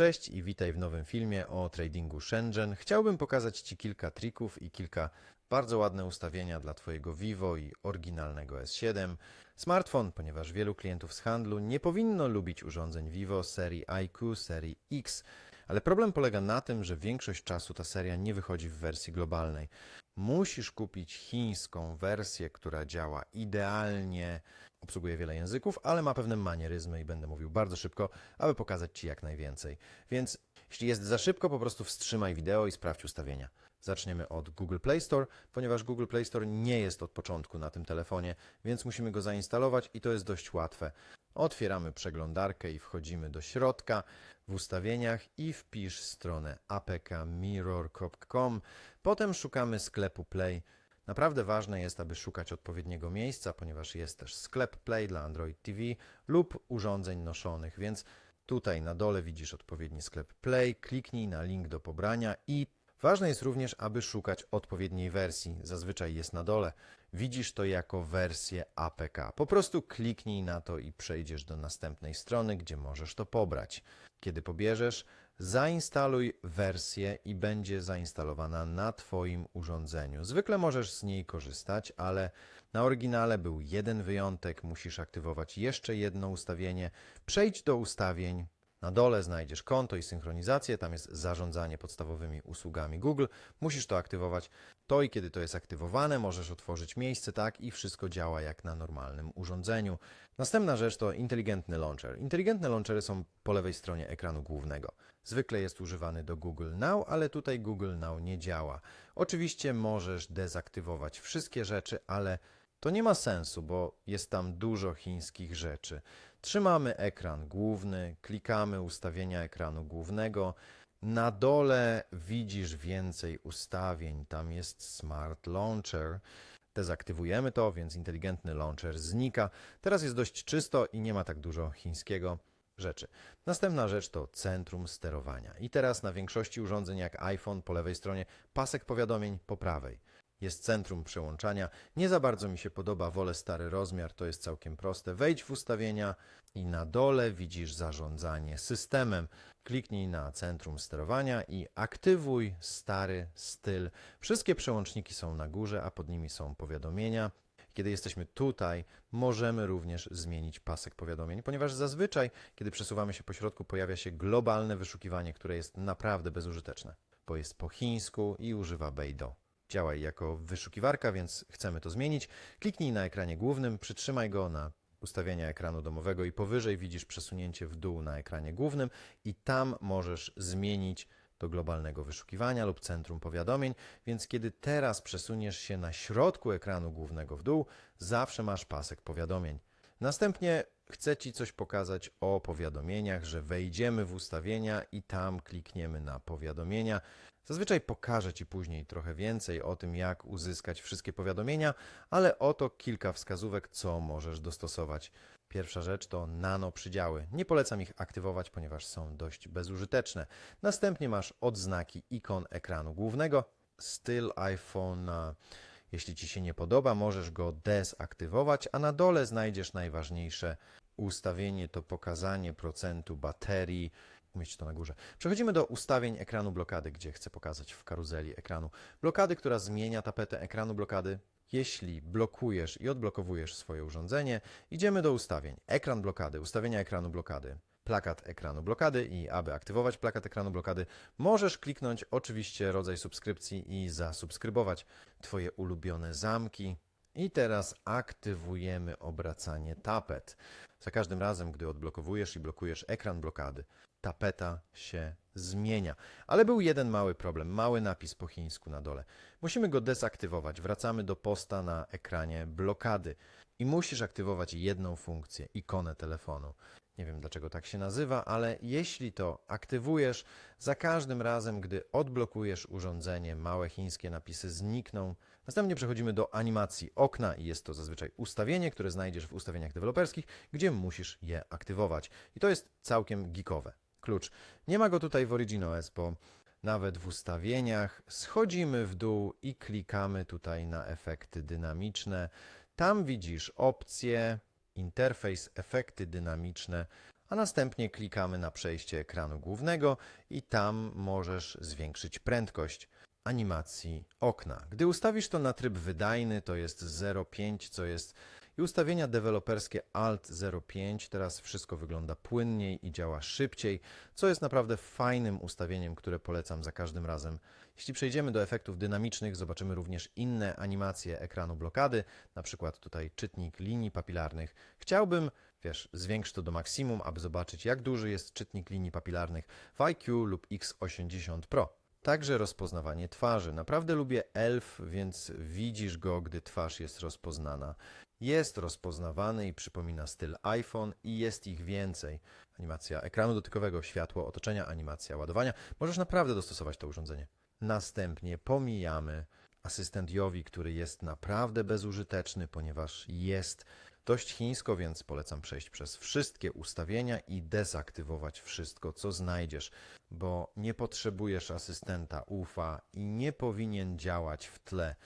Cześć i witaj w nowym filmie o tradingu Shenzhen. Chciałbym pokazać Ci kilka trików i kilka bardzo ładne ustawienia dla Twojego Vivo i oryginalnego S7. Smartfon, ponieważ wielu klientów z handlu nie powinno lubić urządzeń Vivo serii IQ, serii X, ale problem polega na tym, że większość czasu ta seria nie wychodzi w wersji globalnej. Musisz kupić chińską wersję, która działa idealnie, obsługuje wiele języków, ale ma pewne manieryzmy i będę mówił bardzo szybko, aby pokazać Ci jak najwięcej. Więc jeśli jest za szybko, po prostu wstrzymaj wideo i sprawdź ustawienia. Zaczniemy od Google Play Store, ponieważ Google Play Store nie jest od początku na tym telefonie, więc musimy go zainstalować i to jest dość łatwe. Otwieramy przeglądarkę i wchodzimy do środka w ustawieniach i wpisz stronę apkmirror.com. Potem szukamy sklepu Play. Naprawdę ważne jest, aby szukać odpowiedniego miejsca, ponieważ jest też sklep Play dla Android TV lub urządzeń noszonych, więc tutaj na dole widzisz odpowiedni sklep Play, kliknij na link do pobrania i ważne jest również, aby szukać odpowiedniej wersji. Zazwyczaj jest na dole. Widzisz to jako wersję APK. Po prostu kliknij na to i przejdziesz do następnej strony, gdzie możesz to pobrać. Kiedy pobierzesz, zainstaluj wersję i będzie zainstalowana na Twoim urządzeniu. Zwykle możesz z niej korzystać, ale na oryginale był jeden wyjątek. Musisz aktywować jeszcze jedno ustawienie. Przejdź do ustawień. Na dole znajdziesz konto i synchronizację, tam jest zarządzanie podstawowymi usługami Google. Musisz to aktywować. To i kiedy to jest aktywowane, możesz otworzyć miejsce, tak i wszystko działa jak na normalnym urządzeniu. Następna rzecz to inteligentny launcher. Inteligentne launchery są po lewej stronie ekranu głównego. Zwykle jest używany do Google Now, ale tutaj Google Now nie działa. Oczywiście możesz dezaktywować wszystkie rzeczy, ale to nie ma sensu, bo jest tam dużo chińskich rzeczy. Trzymamy ekran główny, klikamy ustawienia ekranu głównego. Na dole widzisz więcej ustawień. Tam jest Smart Launcher. Dezaktywujemy to, więc inteligentny launcher znika. Teraz jest dość czysto i nie ma tak dużo chińskiego rzeczy. Następna rzecz to centrum sterowania. I teraz na większości urządzeń jak iPhone po lewej stronie, pasek powiadomień po prawej jest centrum przełączania. Nie za bardzo mi się podoba, wolę stary rozmiar, to jest całkiem proste. Wejdź w ustawienia i na dole widzisz zarządzanie systemem. Kliknij na centrum sterowania i aktywuj stary styl. Wszystkie przełączniki są na górze, a pod nimi są powiadomienia. Kiedy jesteśmy tutaj, możemy również zmienić pasek powiadomień, ponieważ zazwyczaj, kiedy przesuwamy się po środku, pojawia się globalne wyszukiwanie, które jest naprawdę bezużyteczne, bo jest po chińsku i używa Beidou działa jako wyszukiwarka, więc chcemy to zmienić. Kliknij na ekranie głównym, przytrzymaj go na ustawienia ekranu domowego i powyżej widzisz przesunięcie w dół na ekranie głównym i tam możesz zmienić do globalnego wyszukiwania lub centrum powiadomień, więc kiedy teraz przesuniesz się na środku ekranu głównego w dół, zawsze masz pasek powiadomień. Następnie chcę Ci coś pokazać o powiadomieniach, że wejdziemy w ustawienia i tam klikniemy na powiadomienia. Zazwyczaj pokażę Ci później trochę więcej o tym, jak uzyskać wszystkie powiadomienia, ale oto kilka wskazówek, co możesz dostosować. Pierwsza rzecz to nano przydziały. Nie polecam ich aktywować, ponieważ są dość bezużyteczne. Następnie masz odznaki ikon ekranu głównego, styl iPhone. Jeśli Ci się nie podoba, możesz go dezaktywować, a na dole znajdziesz najważniejsze ustawienie to pokazanie procentu baterii. Umieść to na górze. Przechodzimy do ustawień ekranu blokady, gdzie chcę pokazać w karuzeli ekranu. Blokady, która zmienia tapetę ekranu blokady. Jeśli blokujesz i odblokowujesz swoje urządzenie, idziemy do ustawień. Ekran blokady, ustawienia ekranu blokady plakat ekranu blokady i aby aktywować plakat ekranu blokady, możesz kliknąć oczywiście rodzaj subskrypcji i zasubskrybować Twoje ulubione zamki. I teraz aktywujemy obracanie tapet. Za każdym razem, gdy odblokowujesz i blokujesz ekran blokady, tapeta się zmienia. Ale był jeden mały problem, mały napis po chińsku na dole. Musimy go dezaktywować. Wracamy do posta na ekranie blokady i musisz aktywować jedną funkcję, ikonę telefonu. Nie wiem dlaczego tak się nazywa, ale jeśli to aktywujesz, za każdym razem, gdy odblokujesz urządzenie, małe chińskie napisy znikną. Następnie przechodzimy do animacji okna i jest to zazwyczaj ustawienie, które znajdziesz w ustawieniach deweloperskich, gdzie musisz je aktywować. I to jest całkiem geekowe. Klucz. Nie ma go tutaj w OriginOS, bo nawet w ustawieniach schodzimy w dół i klikamy tutaj na efekty dynamiczne. Tam widzisz opcje interfejs, efekty dynamiczne, a następnie klikamy na przejście ekranu głównego i tam możesz zwiększyć prędkość animacji okna. Gdy ustawisz to na tryb wydajny, to jest 0,5, co jest i ustawienia deweloperskie Alt 0,5. Teraz wszystko wygląda płynniej i działa szybciej, co jest naprawdę fajnym ustawieniem, które polecam za każdym razem. Jeśli przejdziemy do efektów dynamicznych, zobaczymy również inne animacje ekranu blokady, na przykład tutaj czytnik linii papilarnych. Chciałbym, wiesz, zwiększyć to do maksimum, aby zobaczyć jak duży jest czytnik linii papilarnych w IQ lub X80 Pro. Także rozpoznawanie twarzy. Naprawdę lubię ELF, więc widzisz go, gdy twarz jest rozpoznana. Jest rozpoznawany i przypomina styl iPhone i jest ich więcej. Animacja ekranu dotykowego, światło otoczenia, animacja ładowania. Możesz naprawdę dostosować to urządzenie. Następnie pomijamy asystent Jowi, który jest naprawdę bezużyteczny, ponieważ jest dość chińsko, więc polecam przejść przez wszystkie ustawienia i dezaktywować wszystko, co znajdziesz, bo nie potrzebujesz asystenta UFA i nie powinien działać w tle.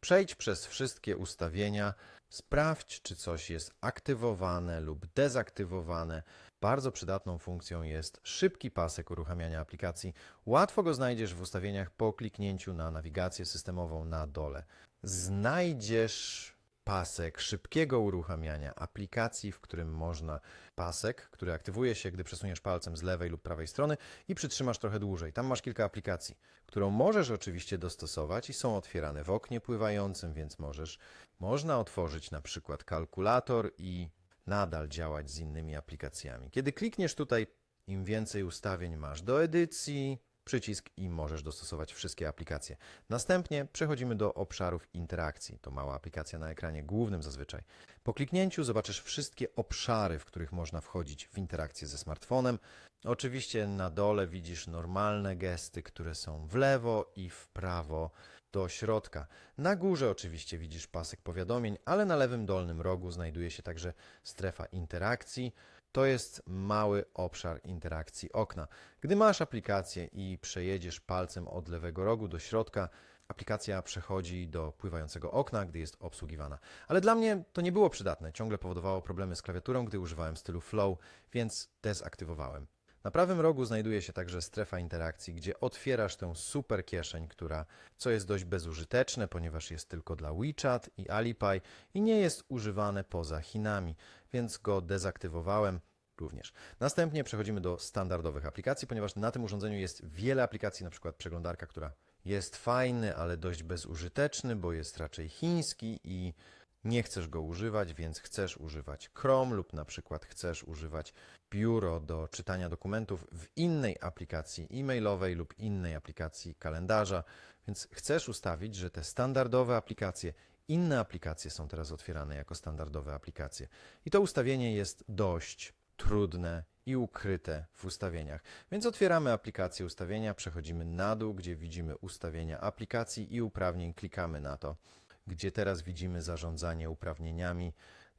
Przejdź przez wszystkie ustawienia, sprawdź, czy coś jest aktywowane lub dezaktywowane. Bardzo przydatną funkcją jest szybki pasek uruchamiania aplikacji. Łatwo go znajdziesz w ustawieniach po kliknięciu na nawigację systemową na dole. Znajdziesz pasek szybkiego uruchamiania aplikacji, w którym można pasek, który aktywuje się, gdy przesuniesz palcem z lewej lub prawej strony i przytrzymasz trochę dłużej. Tam masz kilka aplikacji, którą możesz oczywiście dostosować i są otwierane w oknie pływającym, więc możesz można otworzyć na przykład kalkulator i nadal działać z innymi aplikacjami. Kiedy klikniesz tutaj, im więcej ustawień masz do edycji, przycisk i możesz dostosować wszystkie aplikacje. Następnie przechodzimy do obszarów interakcji. To mała aplikacja na ekranie głównym zazwyczaj. Po kliknięciu zobaczysz wszystkie obszary, w których można wchodzić w interakcję ze smartfonem. Oczywiście na dole widzisz normalne gesty, które są w lewo i w prawo do środka. Na górze oczywiście widzisz pasek powiadomień, ale na lewym dolnym rogu znajduje się także strefa interakcji. To jest mały obszar interakcji okna. Gdy masz aplikację i przejedziesz palcem od lewego rogu do środka, aplikacja przechodzi do pływającego okna, gdy jest obsługiwana. Ale dla mnie to nie było przydatne. Ciągle powodowało problemy z klawiaturą, gdy używałem stylu flow, więc dezaktywowałem. Na prawym rogu znajduje się także strefa interakcji, gdzie otwierasz tę super kieszeń, która, co jest dość bezużyteczne, ponieważ jest tylko dla WeChat i Alipay i nie jest używane poza Chinami, więc go dezaktywowałem również. Następnie przechodzimy do standardowych aplikacji, ponieważ na tym urządzeniu jest wiele aplikacji, na przykład przeglądarka, która jest fajny, ale dość bezużyteczny, bo jest raczej chiński i nie chcesz go używać, więc chcesz używać Chrome lub na przykład chcesz używać biuro do czytania dokumentów w innej aplikacji e-mailowej lub innej aplikacji kalendarza, więc chcesz ustawić, że te standardowe aplikacje, inne aplikacje są teraz otwierane jako standardowe aplikacje. I to ustawienie jest dość trudne i ukryte w ustawieniach. Więc otwieramy aplikację ustawienia, przechodzimy na dół, gdzie widzimy ustawienia aplikacji i uprawnień, klikamy na to, gdzie teraz widzimy zarządzanie uprawnieniami.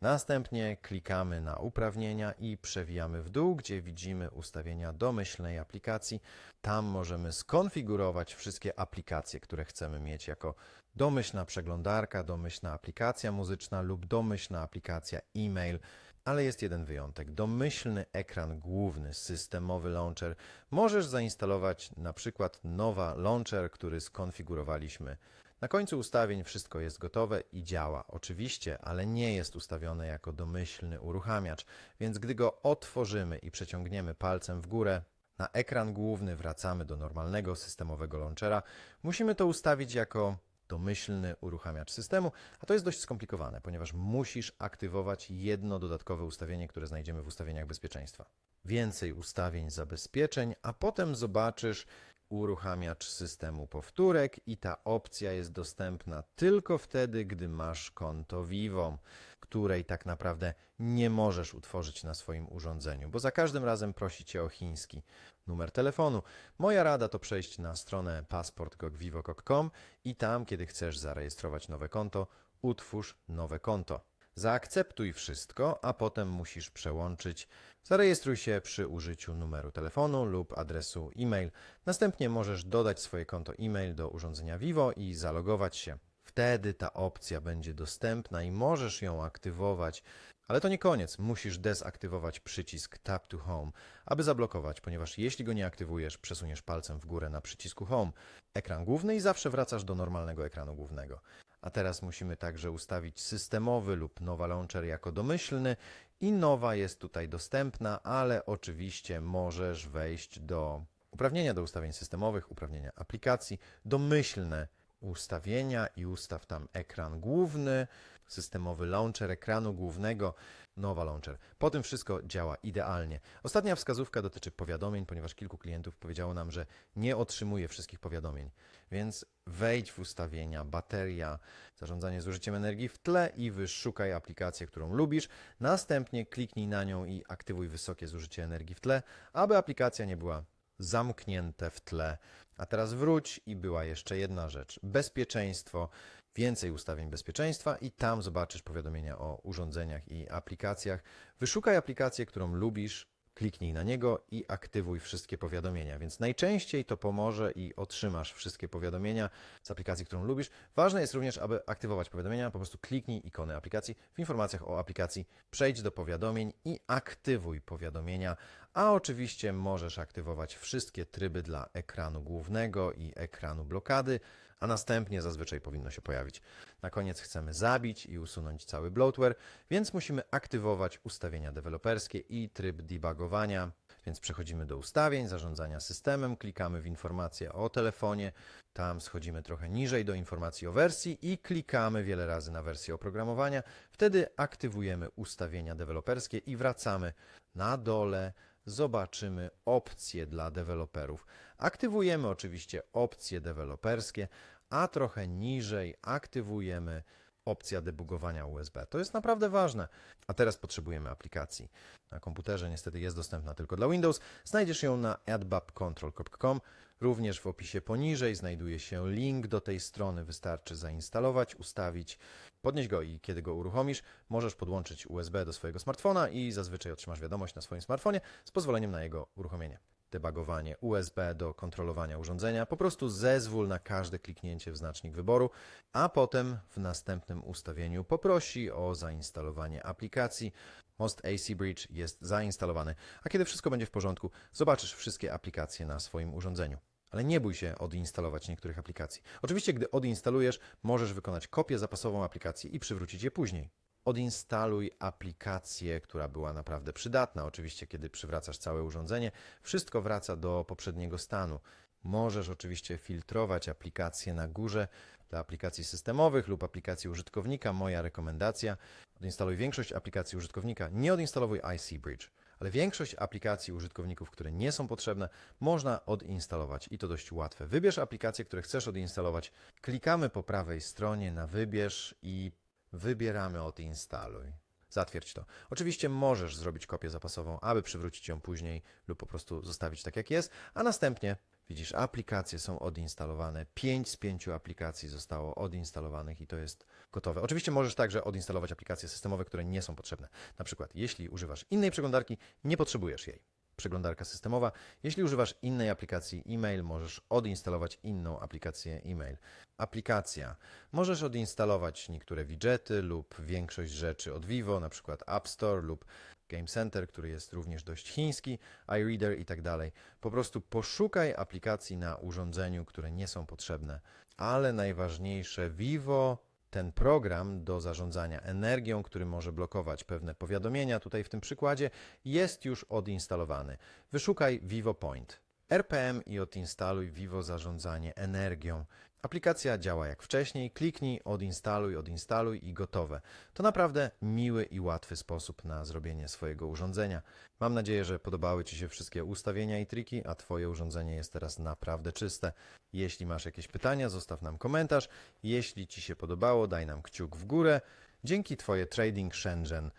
Następnie klikamy na uprawnienia i przewijamy w dół, gdzie widzimy ustawienia domyślnej aplikacji. Tam możemy skonfigurować wszystkie aplikacje, które chcemy mieć jako domyślna przeglądarka, domyślna aplikacja muzyczna lub domyślna aplikacja e-mail. Ale jest jeden wyjątek. Domyślny ekran główny, systemowy launcher. Możesz zainstalować na przykład nowa launcher, który skonfigurowaliśmy. Na końcu ustawień wszystko jest gotowe i działa. Oczywiście, ale nie jest ustawione jako domyślny uruchamiacz, więc gdy go otworzymy i przeciągniemy palcem w górę, na ekran główny wracamy do normalnego systemowego launchera. Musimy to ustawić jako domyślny uruchamiacz systemu, a to jest dość skomplikowane, ponieważ musisz aktywować jedno dodatkowe ustawienie, które znajdziemy w ustawieniach bezpieczeństwa. Więcej ustawień zabezpieczeń, a potem zobaczysz uruchamiacz systemu powtórek i ta opcja jest dostępna tylko wtedy, gdy masz konto Vivo, której tak naprawdę nie możesz utworzyć na swoim urządzeniu, bo za każdym razem prosi cię o chiński numer telefonu. Moja rada to przejść na stronę passport.gvivo.com i tam, kiedy chcesz zarejestrować nowe konto, utwórz nowe konto. Zaakceptuj wszystko, a potem musisz przełączyć. Zarejestruj się przy użyciu numeru telefonu lub adresu e-mail. Następnie możesz dodać swoje konto e-mail do urządzenia Vivo i zalogować się. Wtedy ta opcja będzie dostępna i możesz ją aktywować Ale to nie koniec. Musisz dezaktywować przycisk Tap to Home, aby zablokować, ponieważ jeśli go nie aktywujesz, przesuniesz palcem w górę na przycisku Home, ekran główny i zawsze wracasz do normalnego ekranu głównego. A teraz musimy także ustawić systemowy lub Nowa Launcher jako domyślny i nowa jest tutaj dostępna, ale oczywiście możesz wejść do uprawnienia do ustawień systemowych, uprawnienia aplikacji, domyślne ustawienia i ustaw tam ekran główny, systemowy launcher ekranu głównego, nowa launcher. Po tym wszystko działa idealnie. Ostatnia wskazówka dotyczy powiadomień, ponieważ kilku klientów powiedziało nam, że nie otrzymuje wszystkich powiadomień. Więc wejdź w ustawienia, bateria, zarządzanie zużyciem energii w tle i wyszukaj aplikację, którą lubisz. Następnie kliknij na nią i aktywuj wysokie zużycie energii w tle, aby aplikacja nie była zamknięte w tle. A teraz wróć i była jeszcze jedna rzecz. Bezpieczeństwo. Więcej ustawień bezpieczeństwa i tam zobaczysz powiadomienia o urządzeniach i aplikacjach. Wyszukaj aplikację, którą lubisz, kliknij na niego i aktywuj wszystkie powiadomienia. Więc najczęściej to pomoże i otrzymasz wszystkie powiadomienia z aplikacji, którą lubisz. Ważne jest również, aby aktywować powiadomienia. Po prostu kliknij ikony aplikacji. W informacjach o aplikacji przejdź do powiadomień i aktywuj powiadomienia. A oczywiście możesz aktywować wszystkie tryby dla ekranu głównego i ekranu blokady, a następnie zazwyczaj powinno się pojawić. Na koniec chcemy zabić i usunąć cały bloatware, więc musimy aktywować ustawienia deweloperskie i tryb debugowania. Więc przechodzimy do ustawień, zarządzania systemem, klikamy w informacje o telefonie, tam schodzimy trochę niżej do informacji o wersji i klikamy wiele razy na wersję oprogramowania. Wtedy aktywujemy ustawienia deweloperskie i wracamy na dole zobaczymy opcje dla deweloperów. Aktywujemy oczywiście opcje deweloperskie, a trochę niżej aktywujemy opcja debugowania USB. To jest naprawdę ważne. A teraz potrzebujemy aplikacji. Na komputerze niestety jest dostępna tylko dla Windows. Znajdziesz ją na adbabcontrol.com. Również w opisie poniżej znajduje się link do tej strony. Wystarczy zainstalować, ustawić, podnieść go i kiedy go uruchomisz, możesz podłączyć USB do swojego smartfona i zazwyczaj otrzymasz wiadomość na swoim smartfonie z pozwoleniem na jego uruchomienie. Debugowanie USB do kontrolowania urządzenia. Po prostu zezwól na każde kliknięcie w znacznik wyboru, a potem w następnym ustawieniu poprosi o zainstalowanie aplikacji. Most AC Bridge jest zainstalowany, a kiedy wszystko będzie w porządku, zobaczysz wszystkie aplikacje na swoim urządzeniu. Ale nie bój się odinstalować niektórych aplikacji. Oczywiście, gdy odinstalujesz, możesz wykonać kopię zapasową aplikacji i przywrócić je później. Odinstaluj aplikację, która była naprawdę przydatna. Oczywiście, kiedy przywracasz całe urządzenie, wszystko wraca do poprzedniego stanu. Możesz oczywiście filtrować aplikacje na górze dla aplikacji systemowych lub aplikacji użytkownika. Moja rekomendacja: odinstaluj większość aplikacji użytkownika, nie odinstalowuj IC Bridge. Ale większość aplikacji użytkowników, które nie są potrzebne, można odinstalować i to dość łatwe. Wybierz aplikacje, które chcesz odinstalować. Klikamy po prawej stronie na wybierz i wybieramy odinstaluj. Zatwierdź to. Oczywiście możesz zrobić kopię zapasową, aby przywrócić ją później lub po prostu zostawić tak jak jest, a następnie widzisz, aplikacje są odinstalowane. 5 z 5 aplikacji zostało odinstalowanych i to jest gotowe. Oczywiście możesz także odinstalować aplikacje systemowe, które nie są potrzebne. Na przykład, jeśli używasz innej przeglądarki, nie potrzebujesz jej. Przeglądarka systemowa. Jeśli używasz innej aplikacji e-mail, możesz odinstalować inną aplikację e-mail. Aplikacja. Możesz odinstalować niektóre widgety lub większość rzeczy od Vivo, na przykład App Store lub Game Center, który jest również dość chiński, iReader i tak dalej. Po prostu poszukaj aplikacji na urządzeniu, które nie są potrzebne. Ale najważniejsze, Vivo ten program do zarządzania energią, który może blokować pewne powiadomienia, tutaj w tym przykładzie, jest już odinstalowany. Wyszukaj Vivo Point. RPM i odinstaluj Vivo zarządzanie energią. Aplikacja działa jak wcześniej, kliknij, odinstaluj, odinstaluj i gotowe. To naprawdę miły i łatwy sposób na zrobienie swojego urządzenia. Mam nadzieję, że podobały Ci się wszystkie ustawienia i triki, a Twoje urządzenie jest teraz naprawdę czyste. Jeśli masz jakieś pytania, zostaw nam komentarz. Jeśli Ci się podobało, daj nam kciuk w górę. Dzięki Twoje Trading Shenzhen